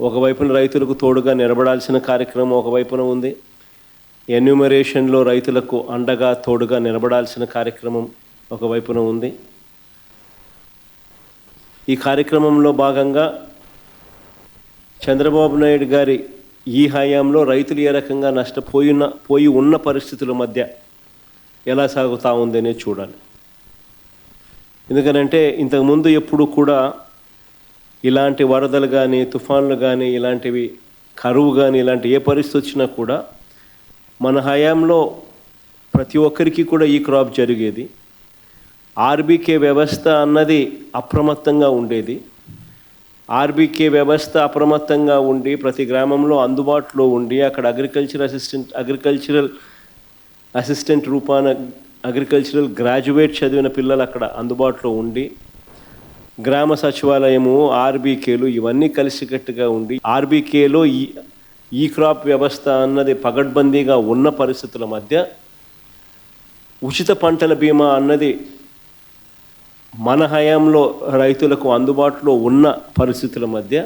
ఒకవైపున రైతులకు తోడుగా నిలబడాల్సిన కార్యక్రమం ఒకవైపున ఉంది. ఎన్యూమరేషన్లో రైతులకు అండగా తోడుగా నిలబడాల్సిన కార్యక్రమం ఒకవైపున ఉంది. ఈ కార్యక్రమంలో భాగంగా చంద్రబాబు నాయుడు గారి ఈ హయాంలో రైతులు ఏ రకంగా నష్టపోయిన పోయి ఉన్న పరిస్థితుల మధ్య ఎలా సాగుతూ ఉందనే చూడాలి. ఎందుకనంటే ఇంతకుముందు ఎప్పుడు కూడా ఇలాంటి వరదలు కానీ తుఫాన్లు కానీ ఇలాంటివి కరువు కానీ ఇలాంటి ఏ పరిస్థితి వచ్చినా కూడా మన హయాంలో ప్రతి ఒక్కరికి కూడా ఈ క్రాప్ జరిగేది. ఆర్బీకే వ్యవస్థ అన్నది అప్రమత్తంగా ఉండేది. ఆర్బీకే వ్యవస్థ అప్రమత్తంగా ఉండి ప్రతి గ్రామంలో అందుబాటులో ఉండి అక్కడ అగ్రికల్చర్ అసిస్టెంట్ అగ్రికల్చరల్ అసిస్టెంట్ రూపాన అగ్రికల్చరల్ గ్రాడ్యుయేట్ చదివిన పిల్లలు అక్కడ అందుబాటులో ఉండి గ్రామ సచివాలయము ఆర్బీకేలు ఇవన్నీ కలిసికట్టుగా ఉండి ఆర్బీకేలో ఈ ఈ క్రాప్ వ్యవస్థ అన్నది పగడ్బందీగా ఉన్న పరిస్థితుల మధ్య ఉచిత పంటల బీమా అన్నది మన హయాంలో రైతులకు అందుబాటులో ఉన్న పరిస్థితుల మధ్య